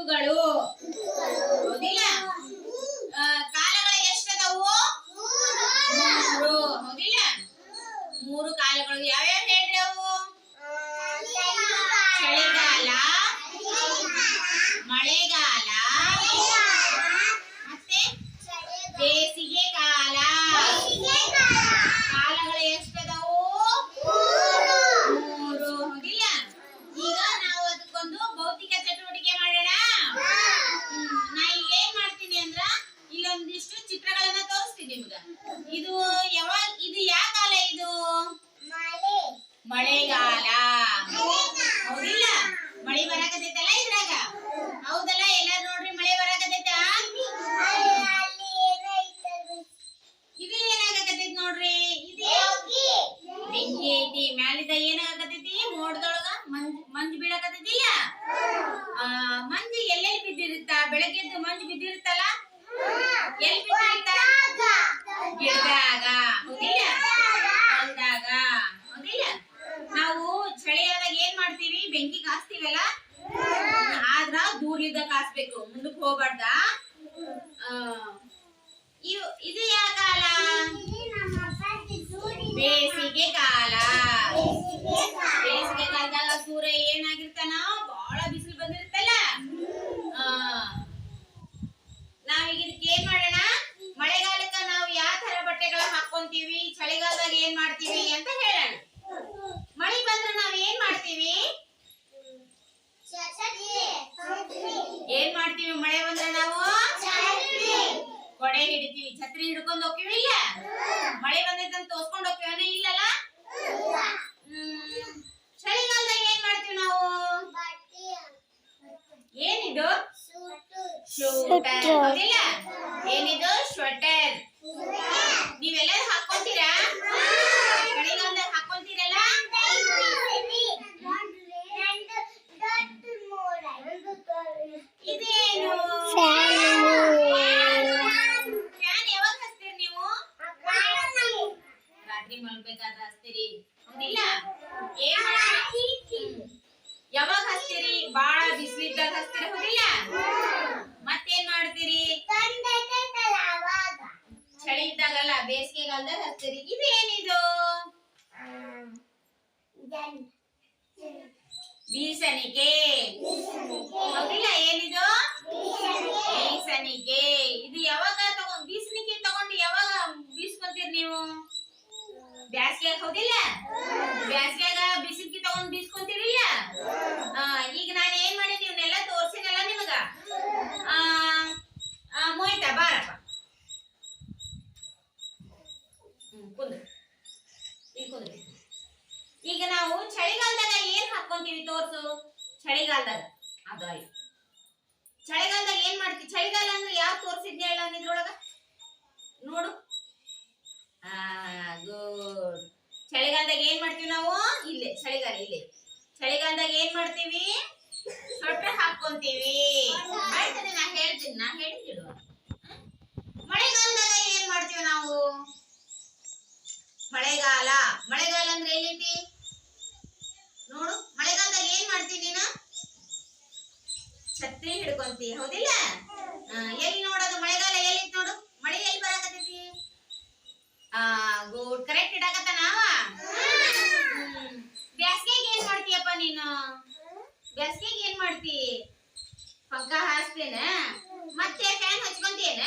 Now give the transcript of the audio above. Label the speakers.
Speaker 1: ವಸ್ತುಗಳು
Speaker 2: ಮಳೆಗಾಲ. ಹೌದಿಲ್ಲ? ಮಳೆ ಬರಾಕತೈತಲ್ಲ ಇದ್ರಾಗ? ಹೌದಲ್ಲ? ಎಲ್ಲಾರು ನೋಡ್ರಿ ಮಳೆ ಬರಾಕತೈತ ಇದು ಏನಾಗಕತೈತಿ ನೋಡ್ರಿ? ಇದು ಬೆಂಕಿ ಐತಿ, ಮ್ಯಾಲಿದ ಏನಾಗತೈತಿ ಮೋಡದೊಳಗ ಮಂಜ್, ಮಂಜು ಆ, ಮಂಜು ಎಲ್ಲೆಲ್ಲಿ ಬಿದ್ದಿರುತ್ತ? ಬೆಳಗ್ಗೆದ್ದು ಮಂಜು ಬಿದ್ದಿರುತ್ತಲ್ಲ? ಎಲ್ಲಿ ಬಿದ್ದಿರುತ್ತ ಗಿಡದಾಗ ಹೌದಿಲ್ಲ ಹೊಲ್ದಾಗ ಹೌದಿಲ್ಲ ನಾವು ಚಳಿ ಆದಾಗ ಏನ್ ಬೆಂಕಿ ಕಾಸ್ತೀವಲ್ಲ? ಆದ್ರ ದೂರಲಿದ್ದ ಕಾಸ್ಬೇಕು. ಮುಂದಕ್ಕೆ ಹೋಗ್ಬಾರ್ದ? ಇದು ಯಾವ ಕಾಲ? ಬೇಸಿಗೆ ಕಾಲ. ಬೇಸಿಗೆ ಕಾಲದಾಗ ಸೂರ್ಯ ಏನಾಗಿರ್ತಾನ ಬಹಳ ಬಿಸಿಲು ಬಂದಿರುತ್ತಲ್ಲ? ಆ, ನಾವೀಗ ಇದಕ್ಕೆ ಏನ್ ಮಾಡೋಣ? ಮಳೆಗಾಲಕ್ಕ ನಾವು ಯಾವ ತರ ಬಟ್ಟೆಗಳ ಹಾಕೊಂತೀವಿ ಚಳಿಗಾಲದಾಗ ಏನ್ ಮಾಡ್ತೀವಿ ಅಂತ ಹೇಳೋಣ. ಮಳೆ ಬಂದ್ರೆ ನಾವ್ ಏನ್ ಮಾಡ್ತೀವಿ? ಏನ್ ಮಾಡ್ತೀವಿ ಮಳೆ ಬಂದ್ರೆ ನಾವು? ಕೊಡೆ ಹಿಡಿತೀವಿ. ಛತ್ರಿ ಹಿಡ್ಕೊಂಡು ಹೋಗ್ತೀವಿ ಇಲ್ಲ? ಮಳೆ ಬಂದೈತೆ ತೋರ್ಸ್ಕೊಂಡು ಹೋಗ್ತೀವಿ ಇಲ್ಲಲ್ಲ? ಚಳಿಗಾಲದಾಗ ಏನ್ ಮಾಡ್ತೀವಿ ನಾವು? ಏನಿದು? ಶೂಟರ್. ಹೌದಿಲ್ಲ? ಏನಿದು? ಸ್ವೆಟರ್ ನೀವೆಲ್ಲರೂ ಹಾಕೊಂತೀರಾ ಚಳಿಗಾಲದಾಗ ಹಾಕೊಂತೀರಲ್ಲ ಇದೇನು ಫ್ಯಾನ್ ಯಾವಾಗ ಹಚ್ತೀರಿ ನೀವು ರಾತ್ರಿ ಮಲ್ಬೇಕಾದ್ರೆ ಹಚ್ತೀರಿ ಹೌದಿಲ್ಲ ಏನ್ ಮಾಡ್ತೀರಿ ಯಾವಾಗ ಹಚ್ತೀರಿ ಬಾಳ ಬಿಸಿಲಿದ್ದಾಗ ಹಚ್ತೀರಿ ಹೌದಿಲ್ಲ ಮತ್ತೇನ್ ಮಾಡ್ತೀರಿ? ಚಳಿ ಇದ್ದಾಗಲ್ಲ, ಬೇಸಿಗೆಗಾಲದಾಗ ಹಚ್ತೀರಿ. ಇದೇನಿದು? ಬೀಸನಿಗೆ ಹೋಗಿಲ್ಲ ಏನಿದು? ಬೀಸಣಿಗೆ ಇದು ಯಾವಾಗ ತಗೊಂಡ್ ಬೀಸಣಿಗೆ ತಗೊಂಡು ಯಾವಾಗ ಬೀಸ್ಕೊಂತೀರಿ ನೀವು? ಬ್ಯಾಸ್ಗ್ಯಾಗ ಹೌದಿಲ್ಲ? ಬ್ಯಾಸ್ಗ್ಯಾಗ ಬಿಸಿಲ್ಕಿ ತಗೊಂಡ್ ಬೀಸ್ಕೊಂತೀರಿಲ್ಲ ಆ, ಈಗ ನಾನು ಏನ್ ಮಾಡಿ ನೀವ್ನೆಲ್ಲ ತೋರ್ಸಿನಲ್ಲ ನಿಮಗ ಆ, ಆ, ಮೋಯ್ತಾ ಬಾರಪ್ಪ ಹ್ಮ್, ಕುಂದ್ರು ಈಗ ಕುಂದ್ರಿ. ಈಗ ನಾವು ಚಳಿಗಾಲದಾಗ ಏನ್ ಹಾಕೊಂತೀವಿ ತೋರ್ಸು? ಚಳಿಗಾಲದಾಗ. ಅದ ಚಳಿಗಾಲದಾಗ ಏನ್ ಮಾಡ್ತೀವಿ ಚಳಿಗಾಲ ಅಂದ್ರೆ ಯಾವ ತೋರ್ಸಿದ್ನಿ ಹೇಳ ಇದ್ರೊಳಗ? ನೋಡು. ಆ ಗುಡ್ ಚಳಿಗಾಲದಾಗ ಏನ್ ಮಾಡ್ತೀವಿ ನಾವು? ಇಲ್ಲೇ ಚಳಿಗಾಲ ಇಲ್ಲೇ. ಚಳಿಗಾಲದಾಗ ಏನ್ ಮಾಡ್ತೀವಿ? ಸ್ವೆಟರ್ ಹಾಕೊಂತೀವಿ. ನಾ ಹೇಳ್ತೀನಿ ನಾ ಹೇಳ್ತೀನಿ ಮಳೆಗಾಲದಾಗ ಏನ್ ಮಾಡ್ತೀವಿ ನಾವು ಮಳೆಗಾಲ. ಮಳೆಗಾಲ ಅಂದ್ರೆ ನೋಡು, ಮಳೆಗಾಲದಾಗ ಏನ್ ಮಾಡ್ತೀನಿ ನೀನು? ಛತ್ರಿ ಹಿಡ್ಕೊಂತಿ, ಹೌದಿಲ್ಲ? ಎಲ್ಲಿ ನೋಡೋದು ಮಳೆಗಾಲ ಎಲ್ಲಿ ನೋಡು? ಮಳೆ ಎಲ್ಲಿ ಬರಾಕತ್ತೈತಿ? ಆ ಗುಡ್ ಕರೆಕ್ಟ್ ಇಡಾಕತ್ತ ನಾವ ಬ್ಯಾಸ್ಗೆಗೆ ಏನ್ ಮಾಡ್ತೀಯಪ್ಪ ನೀನು? ಬ್ಯಾಸ್ಗೆಗೆ ಏನ್ ಮಾಡ್ತಿ? ಪಗ್ಗ ಹಾಸ್ತೇನ ಮತ್ತೆ ಫ್ಯಾನ್ ಹಚ್ಕೊಂತೇನ?